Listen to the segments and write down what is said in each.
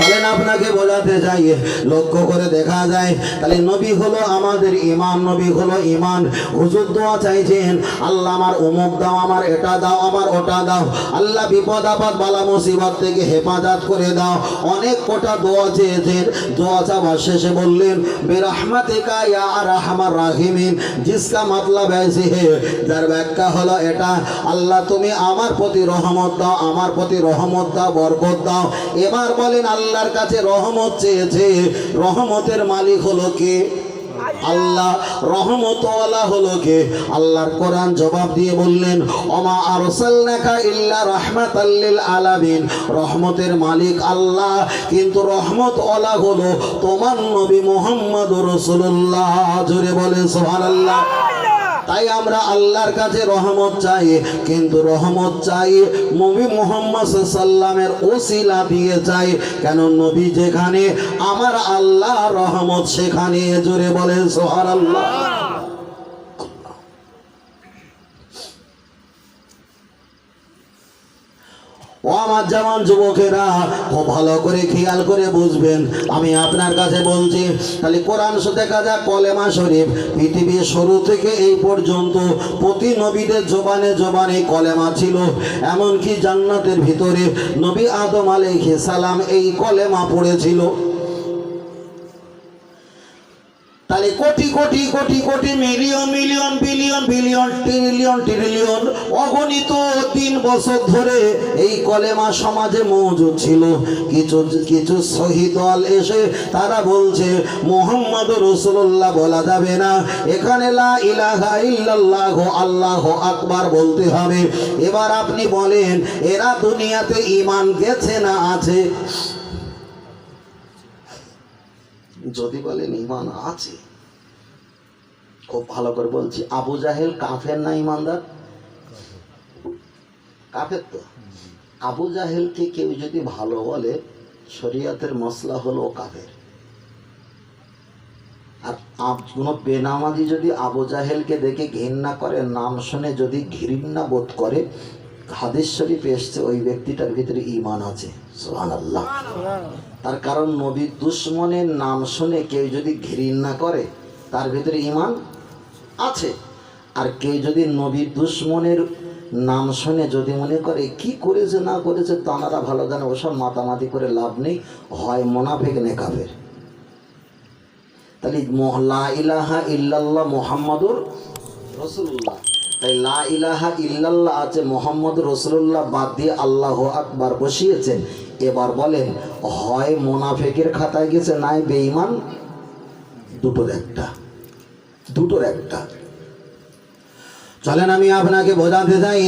চলেন, আপনাকে বোঝাতে যাই লক্ষ্য করে দেখা যায়, তাহলে নবী হলো আমাদের ইমান নবী হলো ইমান হুজুর দোয়া চাইছেন, আল্লাহ আমার অমুক দাও, আমার এটা দাও, আমার ওটা দাও। আল্লাহ বিপদ আপদ বালা মুসিবত থেকে হেফাজত করে দাও। অনেক কটা দোয়া চেয়েছেন। দোয়া চাবার শেষে বললেন, বেরহমাতিকা ইয়া রাহমার রাহিমিন। জিসকা হে, যার ব্যাখ্যা হলো এটা, আল্লাহ তুমি আমার প্রতি রহমত দাও, আমার প্রতি রহমত দাও, বরকত দাও। এবার বলেন, আল্লাহ আল্লাহর কাছে রহমত চেয়েছে। রহমতের মালিক হলো কে? আল্লাহ। রহমতওয়ালা হলো কে? আল্লাহর কোরআন জবাব দিয়ে বললেন ওমা আরসালনাকা ইল্লা রাহমাতাল লিল আলামিন। রহমতের মালিক আল্লাহ কিন্তু রহমতওয়ালা হলো তোমার নবী মুহাম্মদুর রাসূলুল্লাহ। জোরে বলেন সুবহানাল্লাহ। তাই আমরা আল্লাহর কাছে রহমত চাই। কিন্তু রহমত চাই নবী মোহাম্মদ সাল্লামের ওসিলা দিয়ে চাই। কেন নবী যেখানে, আমার আল্লাহ রহমত সেখানে, জোরে বলেন সোহার আল্লাহ আমার জামান যুবকেরা খুব ভালো করে খেয়াল করে বুঝবেন। আমি আপনার কাছে বলছি, তাহলে কোরআন দেখা যাক, কলেমা শরীফ, পৃথিবীর শুরু থেকে এই পর্যন্ত প্রতি নবীদের জবানে জবানে কলেমা ছিল। এমনকি জান্নাতের ভিতরে নবী আদম আলাইহিস সালাম এই কলেমা পড়েছিল। তাহলে কোটি কোটি কোটি কোটি, million million, billion billion, trillion trillion অগণিত তিন বছর ধরে এই কলেমা সমাজে মজুদ ছিল। কিছু কিছু শহীদ দল এসে তারা বলছে, মোহাম্মদ রসুল্লাহ বলা যাবে না। এখানে লা ইলাহা ইল্লাল্লাহ, আল্লাহ আকবার বলতে হবে। এবার আপনি বলেন, এরা দুনিয়াতে ইমান গেছে না আছে? যদি বলেন ইমান আছে, খুব ভালো করে বলছি, আবু জাহেল কাফের না ইমানদার কাফের তো। আবু জাহেলকে কেউ যদি ভালো বলে, শরিয়াতের মশলা হলো কাফের। আর কোনো বেনামাজি যদি আবু জাহেলকে দেখে ঘৃণা করে, নাম শুনে যদি ঘৃণা বোধ করে হাদিস শরীফ এসছে ওই ব্যক্তিটার ভিতরে ইমান আছে। সোহান আল্লাহ তার কারণ নবীর দুশ্মনের নাম শুনে কেউ যদি ঘৃণা করে তার ভিতরে ইমান আছে। আর কেউ যদি নবীর দুশ্মনের নাম শুনে যদি মনে করে কি করেছে না করেছে তানারা ভালো জানে ওসব মাতামাতি করে লাভ নেই হয় মোনাফেক নেকাফের তাহলে লা ইলাহা ইল্লাল্লাহ মোহাম্মদুর রসুল্লাহ তাই লা ইলাহা ইল্লাল্লাহ আছে, মোহাম্মদ রসুল্লাহ বাদ দিয়ে আল্লাহ আকবার বসিয়েছেন। এবার বলেন, হয় মোনাফেকের খাতায় গেছে নাই বেঈমান? দুটোর একটা। দুটোর একটা। চলেন আমি আপনাকে বোঝাতে চাই।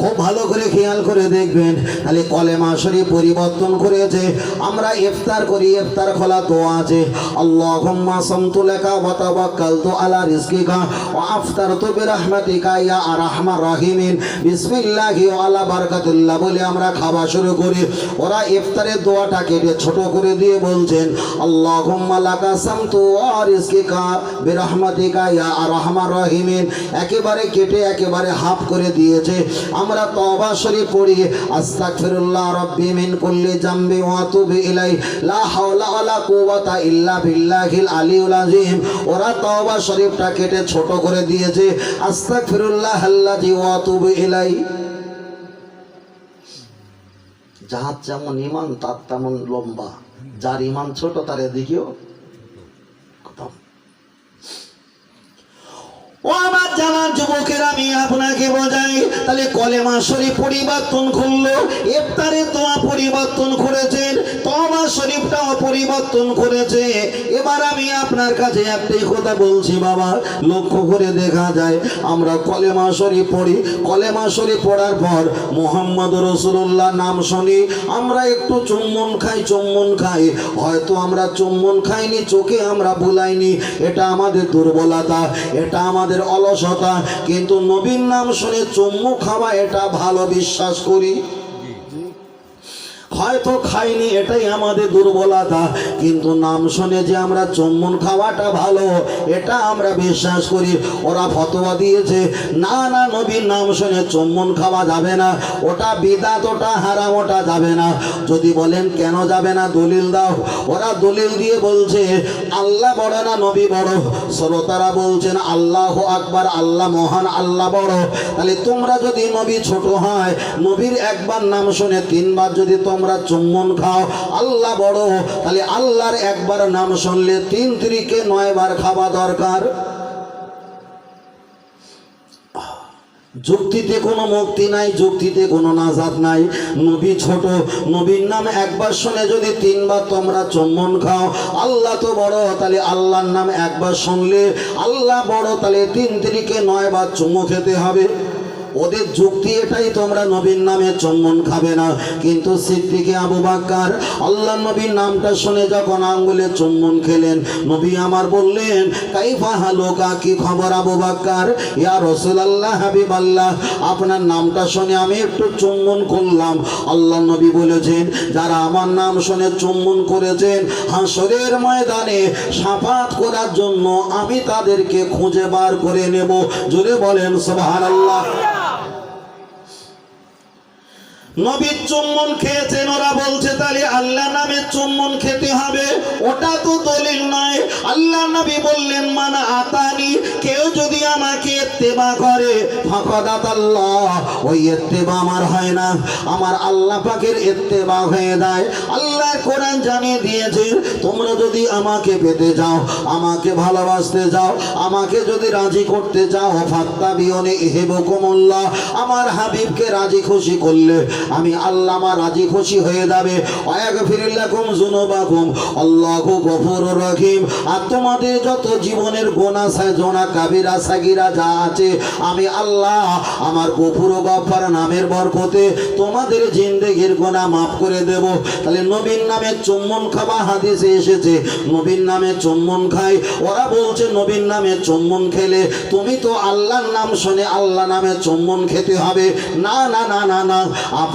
খুব ভালো করে খেয়াল করে দেখবেন। তাহলে কলেমা শরীফ পরিবর্তন করেছে। আমরা ইফতার করি, ইফতার খোলা তো আছে। আল্লাহুম্মা সামতু লাকা ওয়া তাওয়াক্কালতু আলা রিজকিকা ওয়া আফতারতু বিরহমাতিকা ইয়া আরহামার রাহিমিন। বিসমিল্লাহি ওয়া আলা বারাকাতুল্লাহ বলে আমরা খাওয়া শুরু করি। ওরা ইফতারের দোয়াটা কেটে ছোট করে দিয়ে বলছেন, আল্লাহুম্মা লাকা সামতু ওয়া রিজকিকা বিরহমাতিকা ইয়া আরহামার রাহিমিন। একেবারে কেটে একেবারে হাফ করে দিয়েছে। আমরা তওবা শরীফ পড়ি, আস্তাগফিরুল্লাহ রাব্বি মিন কুল্লি জামবি ওয়া ইলাই লা হাওলা কুওয়াতা ইল্লা বিল্লাহিল আলিউল আযীম। ওরা শরীফটা কেটে ছোট করে দিয়েছে, আস্তাগফিরুল্লাহ আল্লাযী ওয়া ইলাই যার যেমন ইমান, তার তেমন লম্বা। যার ইমান ছোট, তার এদিকেও ও আমার জানার যুবকের, আমি আপনাকে বোঝাই, তাহলে কলেমা শরীফ পরিবর্তন করল, ইফতারে তোয়া পরিবর্তন করেছেন তমা শরীফটাও পরিবর্তন করেছে। এবার আমি আপনার কাছে একটাই কথা বলছি বাবা, লক্ষ্য করে দেখা যায়, আমরা কলেমা শরীফ পড়ি, কলেমা শরীফ পড়ার পর মোহাম্মদ রসুল্লাহ নাম শুনি, আমরা একটু চুম্বন খাই চুম্বন খাই, হয়তো আমরা চুম্বন খাইনি, চোখে আমরা বুলাইনি, এটা আমাদের দুর্বলতা, এটা আমাদের অলসতা। কিন্তু নবীন নাম শুনে চুম্বু খাওয়া এটা ভালো বিশ্বাস করি। হয়তো খাইনি, এটাই আমাদের দুর্বলতা। কিন্তু নাম শুনে যে আমরা চুম্বন খাওয়াটা ভালো, এটা আমরা বিশ্বাস করি। ওরা ফতোয়া দিয়েছে, না না নবীর নাম শুনে চুম্বন খাওয়া যাবে না। ওটা বিদাত, ওটা হারাম, ওটা যাবে না। যদি বলেন, কেন যাবে না? দলিল দাও। ওরা দলিল দিয়ে বলছে, আল্লাহ বড় না নবী বড়? শ্রোতারা বলছেন, আল্লাহ আকবার, আল্লাহ মহান, আল্লাহ বড়। তাহলে তোমরা যদি নবী ছোট হয়, নবীর একবার নাম শুনে তিনবার যদি তোমরা চুম্বন খাও। আল্লাহ বড়। তাহলে আল্লাহর একবার নাম শুনলে তিন তিরিকে নয়বার খাওয়া দরকার। যুক্তিতে কোনো মুক্তি নাই, যুক্তিতে কোনো নাজাত নাই। নবী ছোট, নবীর নাম একবার শুনে যদি তিনবার তোমরা চুম্বন খাও, আল্লাহ তো বড়। তাহলে আল্লাহর নাম একবার শুনলে আল্লাহ বড়। তাহলে তিন তিরিকে নয়বার চুমু খেতে হবে। ওদের যুক্তি এটাই তোমরা নবীর নামে চুম্বন খাবে না। কিন্তু সিদ্দিকে আবু বাক্কার, আল্লাহ নবীর নামটা শুনে যখন আঙ্গুলে চুম্বন খেলেন, নবী আমার বললেন, কাইফা হালুকা, কি খবর আবু বাক্কার? ইয়া রসুল আল্লাহ হাবিব আল্লাহ আপনার নামটা শুনে আমি একটু চুম্বন করলাম। আল্লাহ নবী বলেছেন, যারা আমার নাম শুনে চুম্বন করেছেন হাসরের ময়দানে সাফাত করার জন্য আমি তাদেরকে খুঁজে বার করে নেব। জোরে বলেন, সুবহানাল্লাহ। নবীর চুম্বন খেয়েছেন ওরা বলছে তাহলে আল্লাহ নামে চুম্বন খেতে হবে। ওটা তো দলিল নয়। আল্লাহ নবী বললেন, মানা আতানি, কেউ যদি আমাকে এত্তেবা করে, ফকদাত আল্লাহ। ওই এত্তেবা আমার হয় না। আমার আল্লাহ পাকের এত্তেবা হয়ে দেয় আল্লাহ কোরআন জানিয়ে দিয়েছে, তোমরা যদি আমাকে পেতে যাও, আমাকে ভালোবাসতে যাও, আমাকে যদি রাজি করতে যাও ফাত্তা বিয়নে হেবকুমুল্লাহ আমার হাবিবকে রাজি খুশি করলে আমি আল্লাহ আমার রাজি খুশি হয়ে যাবে। অয়াগ ফিরিল্লাকুম জুনুবাকুম আল্লাহু গফুরুর রহিম। আর তোমাদের যত জীবনের গোনা জোনা, কাবিরা, সাগিরা যা আছে, আমি আল্লাহ আমার গফুর গফার নামের বরকতে তোমাদের জিন্দেগির গোনা মাফ করে দেব। তাহলে নবীন নামে চুম্বন খাওয়া হাদিসে এসেছে নবীন নামে চুম্বন খাই। ওরা বলছে নবীন নামে চুম্বন খেলে তুমি তো আল্লাহর নাম শুনে আল্লাহ নামে চুম্বন খেতে হবে। না না না না না।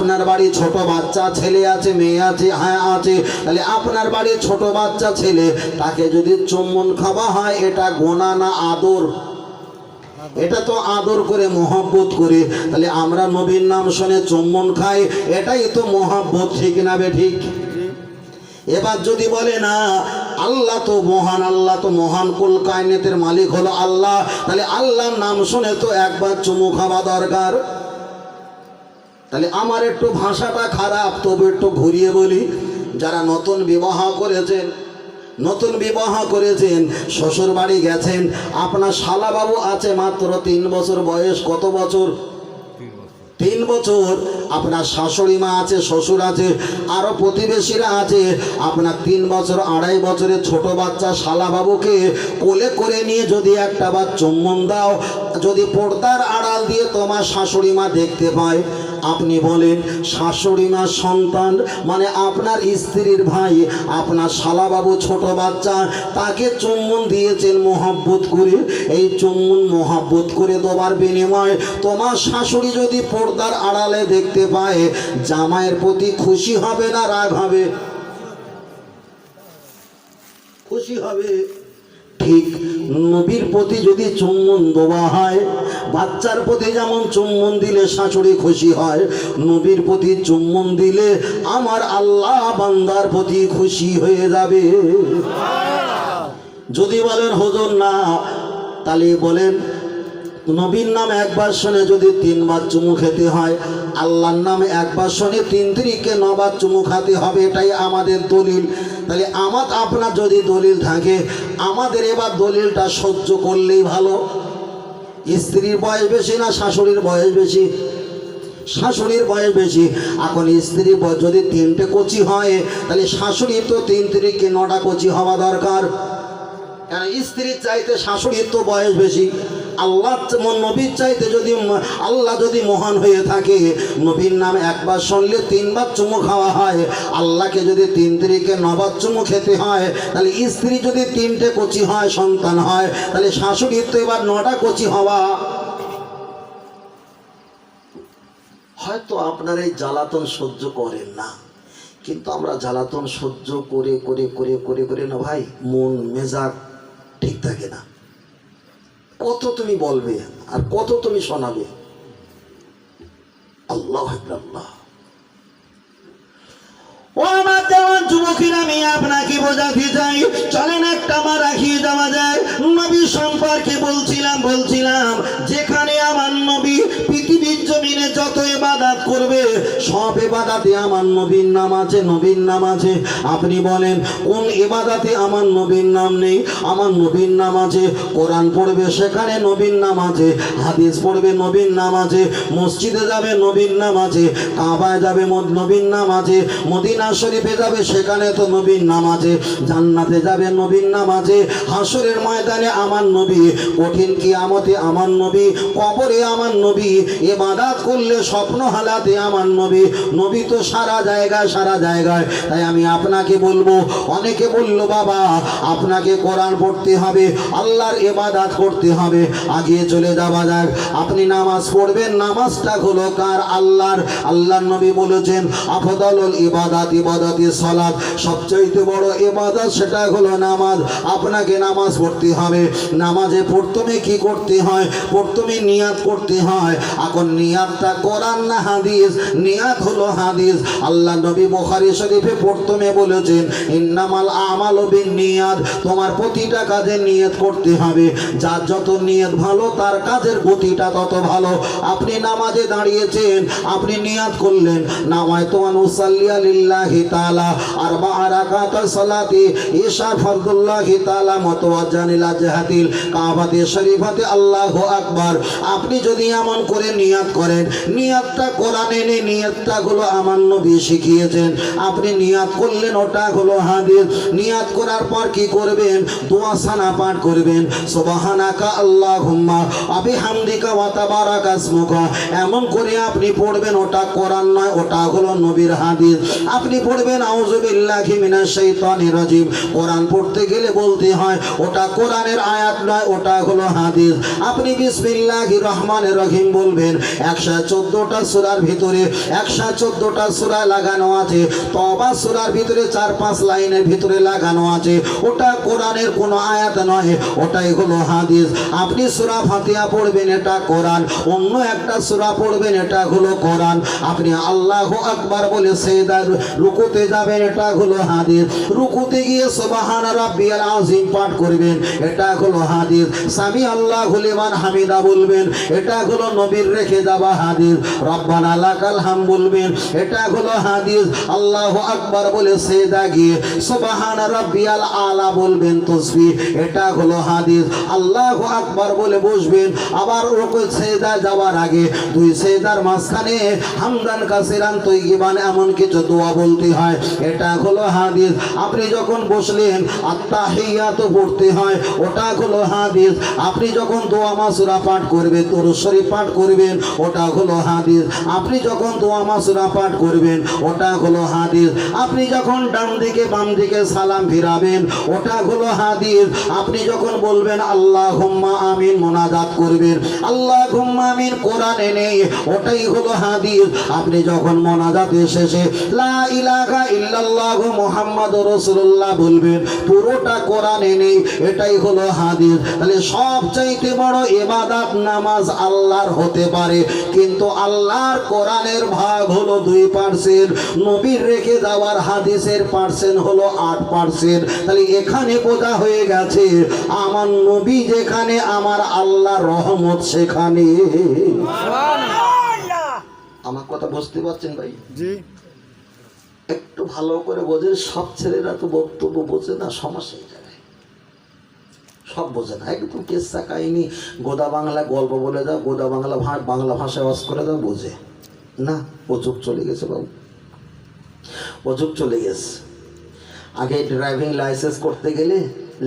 আপনার বাড়ি ছোট বাচ্চা, ছেলে আছে, মেয়ে আছে হ্যাঁ আছে, তাহলে আপনার বাড়ি ছোট বাচ্চা, ছেলে, তাকে যদি চুম্বন খাওয়া হয়, এটা গোনা না আদর? এটা তো আদর করে, মহব্বত করে। তাহলে আমরা নবীর নাম শুনে চুম্বন খাই, এটাই তো মহব্বত, ঠিক না বে ঠিক? এবার যদি বলে, না, আল্লাহ তো মহান, আল্লাহ তো মহান, কুল কায়নেতের মালিক হলো আল্লাহ, তাহলে আল্লাহর নাম শুনে তো একবার চুমু খাওয়া দরকার। তাহলে আমার একটু ভাষাটা খারাপ তবু একটু ঘুরিয়ে বলি। যারা নতুন বিবাহ করেছেন নতুন বিবাহ করেছেন শ্বশুর বাড়ি গেছেন আপনার শালাবাবু আছে মাত্র তিন বছর বয়স কত বছর? তিন বছর। আপনার শাশুড়ি মা আছে শ্বশুর আছে আরও প্রতিবেশীরা আছে। আপনার তিন বছর আড়াই বছরের ছোট বাচ্চা শালাবাবুকে কোলে করে নিয়ে যদি একটা বার চুম্বন দাও যদি পর্দার আড়াল দিয়ে তোমার শাশুড়ি মা দেখতে পায় আপনি বলেন, শাশুড়ি মা সন্তান? মানে আপনার স্ত্রীর ভাই, আপনার শালাবাবু ছোট বাচ্চা, তাকে চুম্বন দিয়েছেন মোহাব্বত করে। এই চুম্বন মোহাব্বত করে দেওয়ার বিনিময় তোমার শাশুড়ি যদি পর্দার আড়ালে দেখতে পায়, জামাইয়ের প্রতি খুশি হবে না রাগ হবে? খুশি হবে। ঠিক। নবীর প্রতি যদি চুম্বন দেওয়া হয় বাচ্চার প্রতি যেমন চুম্বন দিলে শাশুড়ি খুশি হয় নবীর প্রতি চুম্বন দিলে আমার আল্লাহ বান্দার প্রতি খুশি হয়ে যাবে। যদি বলেন হজর না। তাহলে বলেন নবীর নাম একবার শুনে যদি তিনবার চুমু খেতে হয়, আল্লাহর নামে একবার শুনে তিন তিরিকে নবার চুমু খাতে হবে, এটাই আমাদের দলিল। তাহলে আমার, আপনার যদি দলিল থাকে, আমাদের এবার দলিলটা সহ্য করলেই ভালো। স্ত্রীর বয়স বেশি না শাশুড়ির বয়স বেশি? শাশুড়ির বয়স বেশি। এখন স্ত্রী যদি তিনটে কচি হয়, তাহলে শাশুড়ির তো তিন তিরিকে নটা কচি হওয়া দরকার। কেন, স্ত্রীর চাইতে শাশুড়ির তো বয়স বেশি। আল্লাহ নবীর চাইতে যদি আল্লাহ যদি মহান হয়ে থাকে, নবীর নাম একবার শুনলে তিনবার চুমু খাওয়া হয়। আল্লাহকে যদি তিন তারিখে নবার চুমু খেতে হয়, তাহলে স্ত্রী যদি তিনটে কচি হয়, সন্তান হয়, তাহলে শাশুড়ির তো এবার নটা কচি হওয়া। হয়তো আপনার এই জ্বালাতন সহ্য করেন না, কিন্তু আমরা জ্বালাতন সহ্য করে করে করে করে করে না ভাই, মন, মেজাজ ঠিক থাকে না। কত তুমি বলবে আর কত তুমি শোনাবে? আল্লাহ আল্লাহ ও আমার যুবকের, আমি আপনাকে বোঝাতে চাই। একটা রাখিয়ে যায়। সম্পর্কে বলছিলাম বলছিলাম, যেখানে আমার নবী পৃথিবীর যত এবাদাত করবে, সব এবাদাতে আমার নবীর নাম আছে নাম আছে। আপনি বলেন, কোন এবাদাতে আমার নবীর নাম নেই? আমার নবীর নাম আছে, কোরআন পড়বে, সেখানে নবীর নাম আছে, হাদিস পড়বে, নবীর নাম আছে, মসজিদে যাবে, নবীর নাম আছে, কাবায় যাবে নবীর নাম আছে মদিনা শরীফে যাবে, সেখানে তো নবীর নাম আছে জান্নাতে যাবে নবীর নাম আছে হাসরের ময়দানে আমার নবী, কঠিন কিয়ামতে আমার নবী, কবরে আমার নবী এ এবাদাত করলে স্বপ্ন হালাতে আমার নবী। নবী তো সারা জায়গায় সারা জায়গায়। তাই আমি আপনাকে বলব, অনেকে বলল, বাবা, আপনাকে কোরআন পড়তে হবে, আল্লাহর এবাদাত করতে হবে। আগিয়ে চলে যাওয়া যাক। আপনি নামাজ পড়বেন, নামাজটা হলো কার? আল্লাহর। আল্লাহর নবী বলেছেন, আফদালুল ইবাদাত ইবাদাতি সালাত। সবচাইতে বড় ইবাদত সেটা হলো নামাজ। আপনাকে নামাজ পড়তে হবে। নামাজে প্রথমে কি করতে হয়? প্রথমে নিয়াত করতে হয়। এখন নিয়াতটা কোরআন না হাদিস? নিয়াত হলো হাদিস। আল্লাহ নবী বুখারী শরীফে প্রথমে বলেছেন, ইন্নামাল আমালু বিন্নিয়াত। তোমার প্রতিটা কাজে নিয়ত করতে হবে। যার যত নিয়ত ভালো, তার কাজের গতিটা তত ভালো। আপনি নামাজে দাঁড়িয়েছেন, আপনি নিয়াত করলেন। নামায় তোমার মুসাল্লিয়া লিল্লাহি আপনি যদি এমন করে নিয়াত করেন, নিয়াতটা কোরআনে নেই নিয়াতটা হলো আমার নবী শিখিয়েছেন। আপনি নিয়াত করলেন, ওটা হলো হাদিস। নিয়াত করার পর কি করবেন? দোয়া সানা পাঠ করবেন। সুবহানাকা আল্লাহুম্মা আবিহামদিকা ওয়া তাবারাকা ইসমুকা। এমন করে আপনি পড়বেন, ওটা কোরআন নয়, ওটা হলো নবীর হাদিস। আপনি পড়বেন আউযু বিল্লাহি মিনাশ শাইতানির রাজিম। কোরআন পড়তে গেলে বলতে হয়, ওটা কোরআনের আয়াত নয়, ওটা হলো হাদিস। আপনি বিসমিল্লাহির রহমানির রহিম বলবেন, একশো চোদ্দোটা সূরার ভিতরে, একশো চোদ্দোটা সূরা লাগানো আছে তবা সূরার ভিতরে চার পাঁচ লাইনের ভিতরে লাগানো আছে, ওটা কোরআনের কোনো আয়াত নয়, ওটাই হলো হাদিস। আপনি সূরা ফাতিহা পড়বেন, এটা কোরআন। অন্য একটা সূরা পড়বেন, এটা হলো কোরআন। আপনি আল্লাহ আকবার বলে সেদা রুকুতে যাবেন, এটা হলো হাদিস। রুকুতে গিয়ে সুবহান রাব্বিয়াল আযীম পাঠ করবেন, এটা হলো হাদিস। সামি আল্লাহ লিমান হামিদা বলবেন, এটা হলো নবীর রেখে যাওয়া হাদিস। রব্বানা লাকাল হাম বলবেন, এটা হলো হাদিস। আল্লাহ আকবার বলে সেদা গিয়ে সুবহান রাব্বিয়াল আলা বলবেন তসবি এটা হলো হাদিস। আল্লাহ আকবার বলে বসবেন, আবার রুকু সেদা যাওয়ার আগে দুই সেদার মাঝখানে হামদান কাসিরান তৈগিবান এমন কিছু দোয়া বলতে হয়, এটা হলো হাদিস। আপনি যখন বসলেন আত্মাহিয়াত পড়তে হয়, ওটা হলো হাদিস। আপনি যখন দোয়া মাসুরা পাঠ করবেন তরুশ্বরী পাঠ করবেন, ওটা হলো হাদিস। আপনি যখন দোয়া মাসুরা পাঠ করবেন, ওটা হলো হাদিস। আপনি যখন ডান দিকে, বাম দিকে সালাম ফিরাবেন, ওটা হলো হাদিস। আপনি যখন বলবেন আল্লাহ আমিন মোনাজাত করবেন আল্লাহ আমিন কোরআনে নেই, ওটাই হলো হাদিস। আপনি যখন মোনাজাতে শেষে, লা ইলাহা ইল্লাল্লাহু মুহাম্মাদুর রাসূলুল্লাহ বলবেন পুরোটা কোরআনে নেই এটাই হলো হাদিস। তাহলে সবচাইতে বড় ইবাদত নামাজ আল্লাহর হতে পারে কিন্তু আল্লাহর কোরআনের ভাগ হলো দুই পার্সেন্ট নবীর রেখে যাওয়ার হাদিসের পার্সেন্ট হলো আট পার্সেন্ট তাহলে এখানে বোঝা হয়ে গেছে আমার নবী যেখানে আমার আল্লাহ রহমত সেখানে। আমার কথা বুঝতে পারছেন ভাই? জি। একটু ভালো করে বোঝে, সব ছেলেরা তো বক্তব্য বোঝে না সমস্যা সব বোঝে না, একদম কেসা কাহিনি, গোদা বাংলা গল্প বলে দাও, গোদা বাংলা বাংলা ভাষায় ওয়াজ করে দাও, বোঝে। না, ও চলে গেছে বাবু। ও চলে গেছে। আগে ড্রাইভিং লাইসেন্স করতে গেলে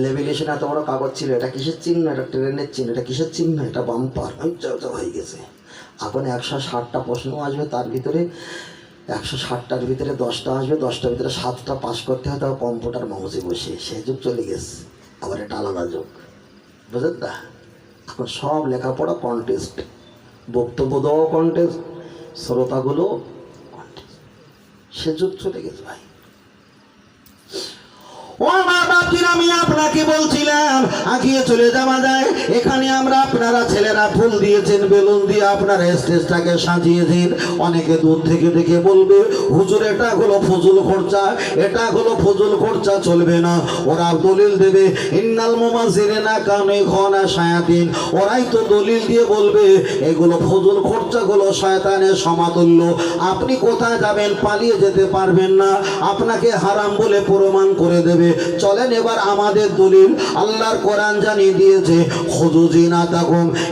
লেভিলেশন এত বড় কাগজ ছিল, এটা কিসের চিহ্ন? এটা ট্রেনের চিহ্ন, এটা কিসের চিহ্ন? এটা বাম্পার। হয়ে গেছে। এখন একশো ষাটটা প্রশ্ন আসবে, তার ভিতরে একশো ষাটটার ভিতরে দশটা আসবে, দশটার ভিতরে সাতটা পাস করতে হয় তাও কম্পিউটার মগজে বসে। সে যুগ চলে গেছে। আবার এটা আলাদা যুগ। বুঝলেন না? এখন সব লেখাপড়া কন্টেস্ট বক্তব্য দেওয়া কন্টেস্ট শ্রোতাগুলো কন্টেস্ট সে যুগ চলে গেছে ভাই। আমি আপনাকে বলছিলাম? চলে যাওয়া যায়। এখানে আমরা আপনারা ছেলেরা ফুল দিয়েছেন, বেলুন দিয়ে আপনারা স্টেজটাকে অনেকে দূর থেকে দেখে বলবে, হুজুর, এটা হলো ফজল খরচা। এটা হলো ফজল খরচা, চলবে না। ওরা দলিল দেবে, ইন্নাল মোমাজিরে না কানে ওরাই তো দলিল দিয়ে বলবে, এগুলো ফজল খরচাগুলো শয়তানের সমাতুল্য। আপনি কোথায় যাবেন, পালিয়ে যেতে পারবেন না। আপনাকে হারাম বলে প্রমাণ করে দেবে। চলেন এবার আমাদের দলিল। আল্লাহর কোরআন জানিয়ে দিয়েছে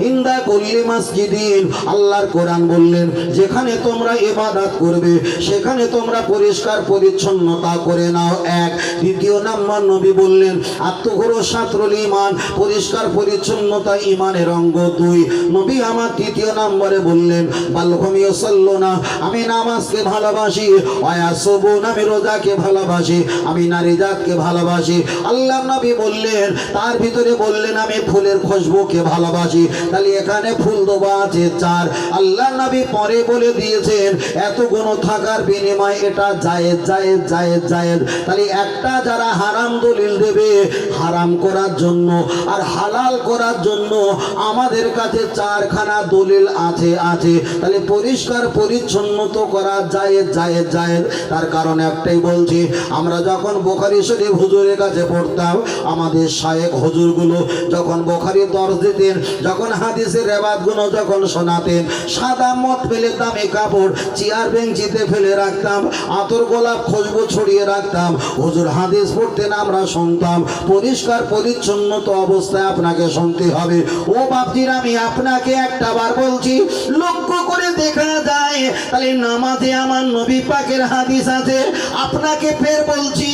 ইন্দা কুল্লি মাসজিদিন। আল্লাহর কোরআন বললেন, যেখানে তোমরা ইবাদত করবে, সেখানে তোমরা পরিষ্কার পরিচ্ছন্নতা করে নাও। এক। দ্বিতীয় নাম্বার নবী বললেন, আত্মঘর সাত্রল ইমান পরিষ্কার পরিচ্ছন্নতা ইমানের অঙ্গ দুই। নবী আমার তৃতীয় নম্বরে বললেন বাল্যভূমিও চলল না আমি নামাজকে ভালোবাসি অয়াসবুন আমি রোজাকে ভালোবাসি, আমি নারী জাতকে ভালোবাসি? আল্লাহ নবী বললেন, তার ভিতরে বললেন, আমি ফুলের খুশবুকে ভালোবাসি। তাহলে এখানে ফুল দেওয়া আছে চার। আল্লাহ নবী পরে বলে দিয়েছেন, এত গুণ থাকার বিনিময় এটা জায়েজ জায়েজ জায়েজ জায়েজ। তাহলে একটা যারা হারাম দলিল দেবে, হারাম করার জন্য আর হালাল করার জন্য আমাদের কাছে চারখানা দলিল আছে আছে। তাহলে পরিষ্কার পরিচ্ছন্ন তো করা যায় যায় যায় তার কারণ একটাই বলছি, আমরা যখন বোখারি শরীফ হুজুরের কাছে পড়তাম, আমাদের শায়েক হুজুরগুলো যখন বোখারি দর্শ দিতেন, যখন হাদিসের রেবাদগুলো যখন শোনাতেন, সাদা মত ফেলে দামে কাপড়, চেয়ার বেঞ্চিতে ফেলে রাখতাম, আতর গোলাপ খুশবু ছড়িয়ে রাখতাম। হুজুর হাদিস পড়তেন আমরা শুনতাম, পরিষ্কার পরিচ্ছন্ন তো অবস্থায় আপনাকে শুনতে হবে। ও বাপজির আমি আপনাকে একটা বার বলছি, লক্ষ্য করে দেখা যায়, তাহলে নামাজে আমার নবী পাকের হাদিস আছে, আপনাকে ফের বলছি,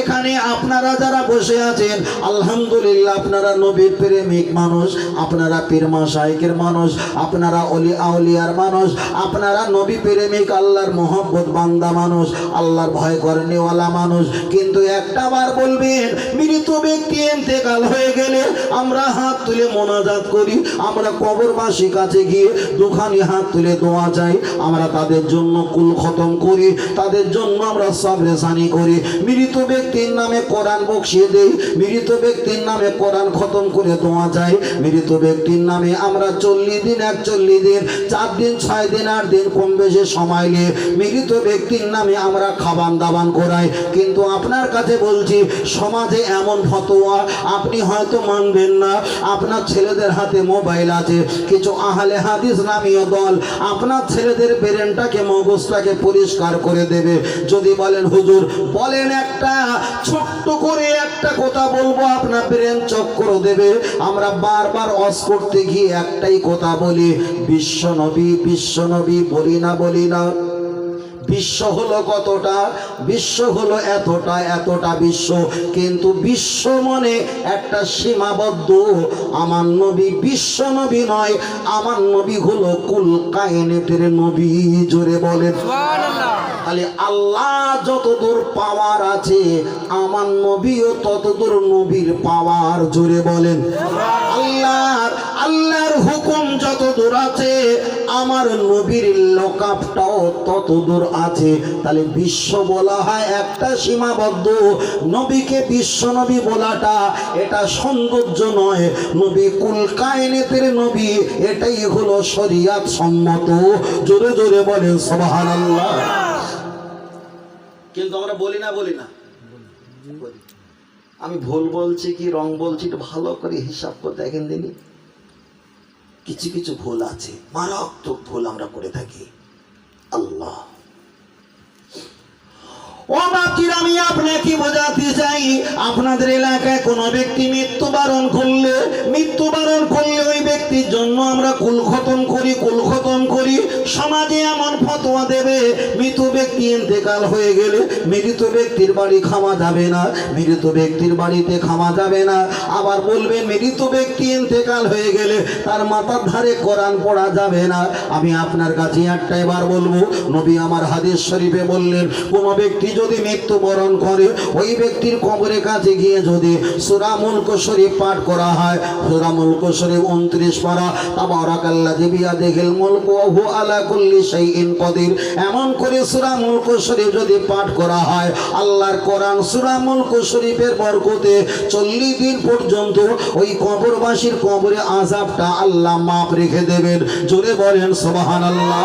এখানে আপনারা যারা বসে আছেন, আলহামদুলিল্লাহ আপনারা নবীর প্রেমিক মানুষ, আপনারা পীরমা শাইকের মানুষ, আপনারা অলি আউলিয়ার মানুষ, আপনারা নবী প্রেমিক, আল্লাহর মোহব্বত বান্দা মানুষ, আল্লাহর ভয় করেনিওয়ালা মানুষ। কিন্তু একটা বার বলবেন, মৃত ব্যক্তি এতেকাল হয়ে গেলে আমরা হাত তুলে মোনাজাত করি, আমরা কবরবাসী কাছে গিয়ে দুখানি হাত তুলে দোয়া চাই, আমরা তাদের জন্য কুল খতম করি, তাদের জন্য আমরা সাবরেসানি করি। মৃত ব্যক্তির নামে কোরআন বকশিয়ে দেই। মৃত ব্যক্তির নামে কোরআন খতম করে দোয়া চাই মৃত ব্যক্তির নামে আমরা চল্লিশ দিন, একচল্লিশ দিন, চার দিন, ছয় দিন, আট দিন কম বেশি সময় নিয়ে মৃত ব্যক্তির নামে আমরা খাবান দাবান করাই। কিন্তু আপনার কাছে বলছি, সমাজে এমন ফতোয়া আপনি হয়তো মানবেন না। আপনার ছেলেদের হাতে মোবাইল আছে, কিছু আহলে হাদিস নামীয় দল আপনার ছেলেদের ব্রেনটাকে মগজটাকে পরিষ্কার করে দেবে। যদি বলেন, হুজুর, বলেন একটা ছোট্ট করে একটা কথা বলব আপনার ব্রেন চক্র দেবে। আমরা বারবার অস করতে গিয়ে একটাই কথা বলি, বিশ্ব নবী বিশ্ব নবী, বলি না বলি না। বিশ্ব হলো কতটা, বিশ্ব হলো এতটা এতটা বিশ্ব। কিন্তু বিশ্ব মনে একটা সীমাবদ্ধ। আমার নবী বিশ্ব নবী নয়, আমার নবী হলো কুল কায়নেতের নবী, জোরে বলেন। তাহলে আল্লাহ যতদূর পাওয়ার আছে, আমার নবীও ততদূর নবীর পাওয়ার, জোরে বলেন। আল্লাহর আল্লাহর হুকুম যত দূর আছে, আমার নবীর লোকাপটাও তত দূর আছে। তাহলে বিশ্ব বলা হয় একটা সীমাবদ্ধ। নবীকে বিশ্ব নবী বলাটা এটা সৌন্দর্য নয়। নবী কুল কায়নেতের নবী, এটাই হলো শরিয়াত সম্মত। জোরে জোরে বলেন আল্লাহ কিন্তু আমরা বলি না বলি না। আমি ভুল বলছি কি, রং বলছি, একটু ভালো করে হিসাব করে দেখেন দিনই কিছু কিছু ভুল আছে। মারাত্মক ভুল আমরা করে থাকি। আল্লাহ। ও আমি আপনাকে বোঝাতে চাই, আপনাদের এলাকায় কোনো ব্যক্তি মৃত্যুবরণ করলে মৃত্যুবরণ করলে ওই ব্যক্তির জন্য আমরা কুল খতম করি, কুল খতম করি। সমাজে এমন ফতোয়া দেবে, মৃত ব্যক্তি ইন্তেকাল হয়ে গেলে মৃত ব্যক্তির বাড়ি খাওয়া যাবে না, মৃত ব্যক্তির বাড়িতে খাওয়া যাবে না। আবার বলবেন, মৃত ব্যক্তি ইন্তেকাল হয়ে গেলে তার মাথার ধারে কোরআন পড়া যাবে না। আমি আপনার কাছে একটাই বার বলব, নবী আমার হাদিস শরীফে বললেন, কোনো ব্যক্তি যদি মৃত্যু মৃত্যুবরণ করে, ওই ব্যক্তির কবরের কাছে গিয়ে যদি সুরা মুলক শরীফ পাঠ করা হয় সুরা মুলক শরীফ উনত্রিশ পারা তাবারাকাল্লা দিবিয়া দেখিল, মুলক ওহু আলা কুল্লি শাইইন কদির। এমন করে সুরা মুলক শরীফ যদি পাঠ করা হয়, আল্লাহর কোরআন সুরা মুলক শরীফের বরকতে চল্লিশ দিন পর্যন্ত ওই কবরবাসীর কবরে আজাবটা আল্লাহ মাপ রেখে দেবেন। জোরে বলেন, সুবহানাল্লাহ।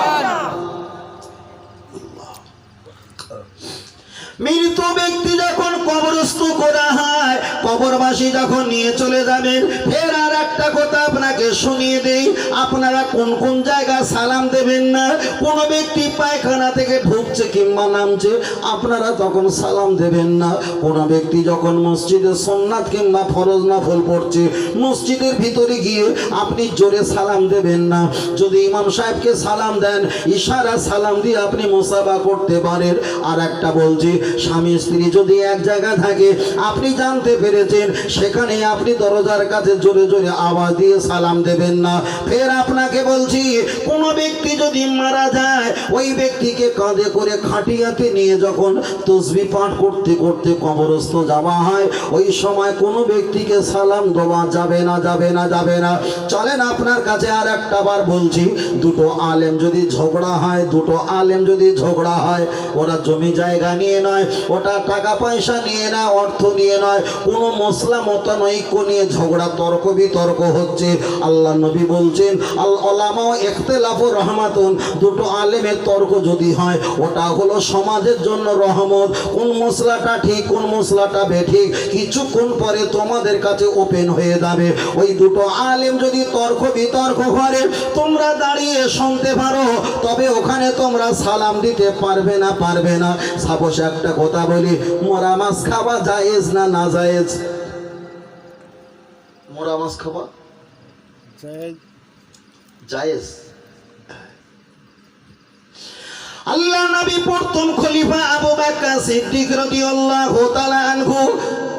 মৃত ব্যক্তি যখন কবরস্থ করা হয়, কবরবাসী যখন নিয়ে চলে যাবেন ফের আর একটা কথা আপনাকে শুনিয়ে দেই। আপনারা কোন কোন জায়গা সালাম দেবেন না? কোনো ব্যক্তি পায়খানা থেকে ঢুকছে কিংবা নামছে, আপনারা তখন সালাম দেবেন না। কোনো ব্যক্তি যখন মসজিদে সোমনাথ কিংবা ফরজ নফল পড়ছে, মসজিদের ভিতরে গিয়ে আপনি জোরে সালাম দেবেন না। যদি ইমাম সাহেবকে সালাম দেন, ইশারা সালাম দিয়ে আপনি মোসাবা করতে পারেন। আর একটা বলছি স্বামী স্ত্রী যদি এক জায়গা থাকে, আপনি জানতে পেরেছেন, সেখানে আপনি দরজার কাছে জোরে জোরে আওয়াজ দিয়ে সালাম দেবেন না। ফের আপনাকে বলছি, কোনো ব্যক্তি যদি মারা যায়, ওই ব্যক্তিকে কাঁধে করে খাটিয়াতে নিয়ে যখন তসবি পাঠ করতে করতে কবরস্থ যাওয়া হয়, ওই সময় কোনো ব্যক্তিকে সালাম দেওয়া যাবে না যাবে না যাবে না। চলেন আপনার কাছে আর একটা বার বলছি, দুটো আলেম যদি ঝগড়া হয়, দুটো আলেম যদি ঝগড়া হয়, ওরা জমি জায়গা নিয়ে নয়। ওটা টাকা পয়সা নিয়ে না, অর্থ নিয়ে নয়, কোনো মশলা মতানৈক্য নিয়ে ঝগড়া, তর্ক বিতর্ক হচ্ছে। আল্লাহ নবী বলছেন, আল ওলামা এখতেলাফ রহমাতুন, দুটো আলেমের তর্ক যদি হয়, ওটা হলো সমাজের জন্য রহমত। কোন মশলাটা ঠিক, কোন মশলাটা বেঠিক, কিছুক্ষণ পরে তোমাদের কাছে ওপেন হয়ে যাবে। ওই দুটো আলেম যদি তর্ক বিতর্ক করে, তোমরা দাঁড়িয়ে শুনতে পারো, তবে ওখানে তোমরা সালাম দিতে পারবে না পারবে না। সাপোজ একটা কথা বলি মোরা মাছ খাওয়া জায়েজ না না জায়েজ? মোরা মাছ খাওয়া জায়েজ। আল্লাহ নবী প্রথম খলিফা আবু বকর সিদ্দিক রাদিয়াল্লাহু তাআলা আনহু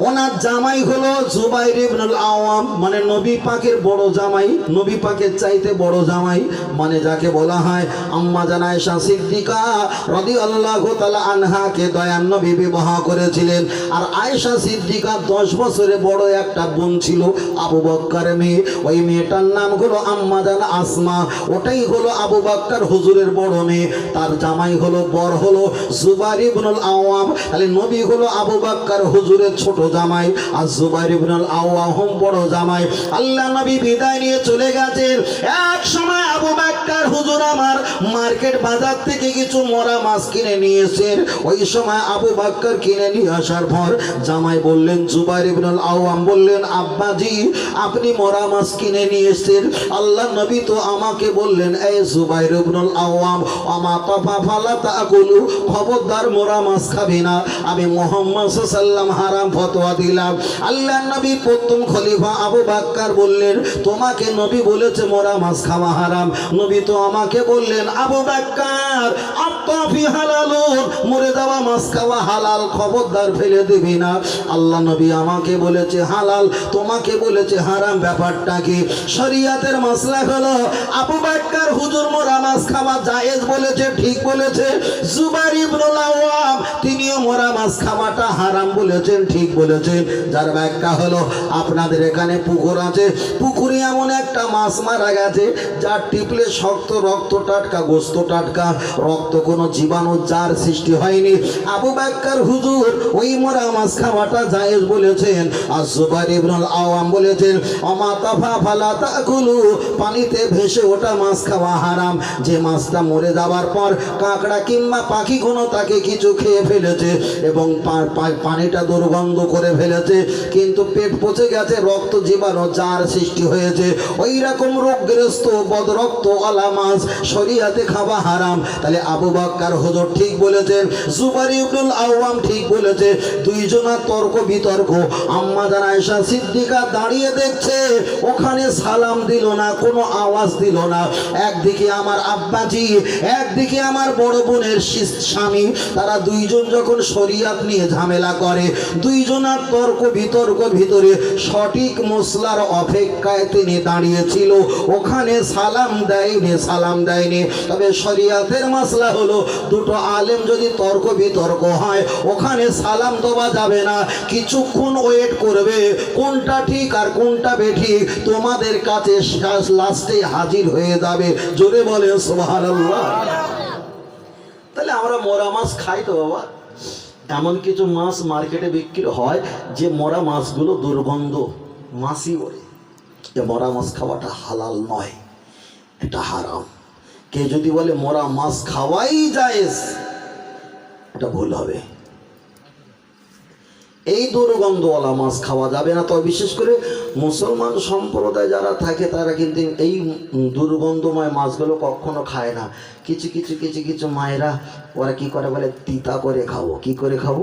ওনার জামাই হলো জুবাইর ইবনুল আওয়াম মানে নবী পাকের বড় জামাই, নবী পাকের চাইতে বড় জামাই মানে যাকে বলা হয় আম্মা জান আয়েশা সিদ্দিকা রাদিয়াল্লাহু তাআলা আনহাকে দয়ান নবী বিবাহ করেছিলেন। আর আয়েশা সিদ্দিকা দশ বছরে বড় একটা বোন ছিল আবু বক্কার মেয়ে। ওই মেয়েটার নাম হলো আম্মা জান আসমা। ওটাই হলো আবু বক্কার হুজুরের বড় মেয়ে। তার জামাই হলো বর হলো জুবাইর ইবনুল আওয়াম। তাহলে নবী হলো আবু বক্কার হুজুরের ছোট জামাই, আর জুবাইর ইবনুল আওয়াম বড় জামাই। আল্লাহ নবী বিদায় নিয়ে চলে গেছেন। এক সময় আবু বক্কার হুজুর আমার মার্কেট বাজার থেকে কিছু মরা মাছ কিনে নিয়েছেন। ওই সময় আবু বক্কর কিনে নিয়ে আসার পর জামাই বললেন, জুবাইর ইবনুল আওয়াম বললেন, আব্বাজি, আপনি মরা মাছ কিনে নিয়ে এসেছেন আল্লাহ নবী তো আমাকে বললেন এই জুবাইর ইবনুল আওয়াম আমা তফা ফালা তাকুলু খবরদার মোরা মাছ খাবি না। আমি মোহাম্মদ সাল্লাম হারাম ফতোয়া দিলাম। আল্লাহ নবী প্রথম খলিফা আবু বাক্কার বললেন, তোমাকে নবী বলেছে মোরা মাছ খাওয়া হারাম। নবী তো আমাকে বললেন, আবু বাক্কার আত্মাফি হালালুন মরে যাওয়া মাছ খাওয়া হালাল, খবরদার ফেলে দিবি না। আল্লাহ নবী আমাকে বলেছে, হালাল, তোমাকে বলেছে হারাম ব্যাপারটা কি? শরিয়াতের মাসলা হলো, আবু বাক্কার হুজুর মোরা মাছ খাওয়া জায়েজ বলেছে, ঠিক বলেছে। জুবাইর ইবনুল আওয়াম, তিনিও মোরা মাছ খাওয়াটা হারাম বলেছেন, ঠিক বলেছেন যার ব্যাখ্যা হলো, আপনাদের এখানে পুকুর আছে। পুকুরে এমন একটা মাছ মারা গেছে, যার টিপলে শক্ত রক্ত টাটকা, গোস্ত টাটকা, রক্ত কোনো জীবাণু যার সৃষ্টি হয়নি। আবু বাক্কার হুজুর ওই মোরা মাছ খাওয়াটা জায়েজ বলেছেন। আর জুবাইর ইবনুল আওয়াম বলেছেন, অমা তাফা ফালা তাকুলু পানিতে ভেসে ওটা মাছ খাওয়া হারাম। যে মাছটা মরে যাওয়ার পর কাঁকড়া কিংবা পাখিগুলো তাকে কিছু খেয়ে ফেলেছে এবং পানিটা দুর্গন্ধ করে ফেলেছে, কিন্তু পেট পচে গেছে, রক্ত জীবাণু যার সৃষ্টি হয়েছে। ওই রকম রোগগ্রস্ত বদরক্ত আলা মাছ শরিয়াতে খাওয়া হারাম। তাহলে আবু বাক্কার হুজুর ঠিক বলেছেন জুবারি ইবনুল আওয়াম ঠিক বলেছে, দুইজনা তর্ক বিতর্ক। আম্মা জান আয়েশা সিদ্দিকা দাঁড়িয়ে দেখছে, ওখানে সালাম দিল না, কোনো আওয়াজ দিল না। একদিকে আমার আব্বাজি, একদিকে আমার বড় বোনের স্বামী। তারা দুইজন যখন শরিয়াত নিয়ে ঝামেলা করে, দুইজন না তর্ক বিতর্ক ভিতরে সঠিক মশলার অপেক্ষায় তিনি দাঁড়িয়েছিল। ওখানে সালাম দেয়নি সালাম দেয়নি। তবে শরিয়াতের মশলা হলো, দুটো আলেম যদি তর্ক বিতর্ক হয়, ওখানে সালাম দেওয়া যাবে না। কিছুক্ষণ ওয়েট করবে, কোনটা ঠিক আর কোনটা বেঠিক তোমাদের কাছে লাস্টে হাজির হয়ে যাবে। জোরে বলে সোহার তাহলে আমরা মরা মাছ খাই তো বাবা। এমন কিছু মাছ মার্কেটে বিক্রি হয় যে মরা মাছগুলো দুর্গন্ধ মাছই ওরে যে মরা মাছ খাওয়াটা হালাল নয়, এটা হারাম। কে যদি বলে মরা মাছ খাওয়াই যায় এটা ভুল হবে। এই দুর্গন্ধওয়ালা মাছ খাওয়া যাবে না। তবে বিশেষ করে মুসলমান সম্প্রদায় যারা থাকে, তারা কিন্তু এই দুর্গন্ধময় মাছগুলো কখনো খায় না। কিছু কিছু কিছু কিছু মায়েরা ওরা কি করে বলে, তিতা করে খাব। কি করে খাব?